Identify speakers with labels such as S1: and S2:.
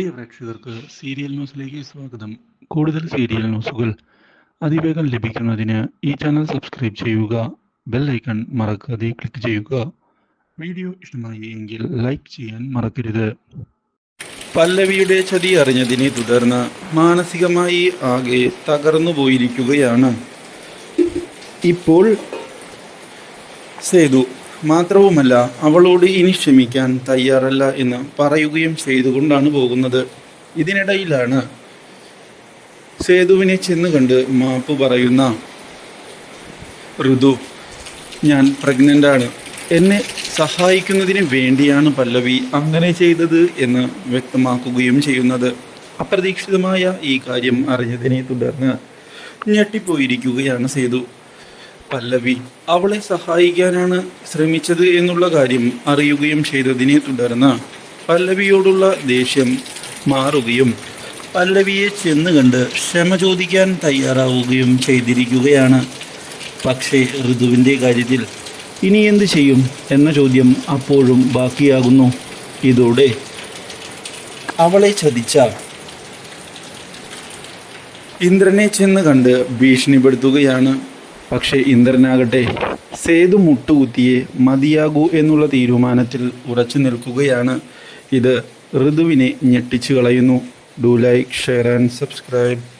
S1: പ്രിയ പ്രേക്ഷകർക്ക് സീരിയൽ ന്യൂസിലേക്ക് സ്വാഗതം. കൂടുതൽ സീരിയൽ ന്യൂസുകൾ അതിവേഗം ലഭിക്കുന്നതിന് ഈ ചാനൽ സബ്സ്ക്രൈബ് ചെയ്യുക ബെൽ ഐക്കൺ മറക്കാതെ ക്ലിക്ക് ചെയ്യുക. വീഡിയോ ഇഷ്ടമായി എങ്കിൽ ലൈക്ക് ചെയ്യാൻ മറക്കരുത്. പല്ലവിയുടെ ചതി അറിഞ്ഞതിനെ തുടർന്ന് മാനസികമായി ആകെ തകർന്നു പോയിരിക്കുകയാണ്. ഇപ്പോൾ സേതു മാത്രവുമല്ല അവളോട് ഇനി ക്ഷമിക്കാൻ തയ്യാറല്ല എന്ന് പറയുകയും ചെയ്തുകൊണ്ടാണ് പോകുന്നത്. ഇതിനിടയിലാണ് സേതുവിനെ ചെന്ന് കണ്ട് മാപ്പ് പറയുന്ന ഋതു ഞാൻ പ്രഗ്നന്റാണ് എന്നെ സഹായിക്കുന്നതിന് വേണ്ടിയാണ് പല്ലവി അങ്ങനെ ചെയ്തത് എന്ന് വ്യക്തമാക്കുകയും ചെയ്യുന്നത്. അപ്രതീക്ഷിതമായ ഈ കാര്യം അറിഞ്ഞതിനെ തുടർന്ന് ഞെട്ടിപ്പോയിരിക്കുകയാണ് സേതു. പല്ലവി. അവളെ സഹായിക്കാനാണ് ശ്രമിച്ചത് എന്നുള്ള കാര്യം അറിയുകയും ചെയ്തതിനെ തുടർന്ന് പല്ലവിയോടുള്ള ദേഷ്യം മാറുകയും പല്ലവിയെ ചെന്ന് കണ്ട് ക്ഷമ ചോദിക്കാൻ തയ്യാറാവുകയും ചെയ്തിരിക്കുകയാണ്. പക്ഷേ ഋതുവിന്റെ കാര്യത്തിൽ ഇനി എന്ത് ചെയ്യും എന്ന ചോദ്യം അപ്പോഴും ബാക്കിയാകുന്നു. ഇതോടെ അവളെ ചതിച്ച ഇന്ദ്രനെ ചെന്ന് കണ്ട് ഭീഷണിപ്പെടുത്തുകയാണ് പക്ഷേ ഇന്ദ്രനാകട്ടെ സേതു മുട്ടുകുത്തിയെ മതിയാകൂ എന്നുള്ള തീരുമാനത്തിൽ ഉറച്ചു നിൽക്കുകയാണ്. ഇത് ഋതുവിനെ ഞെട്ടിച്ചു കളയുന്നു. Do like share and subscribe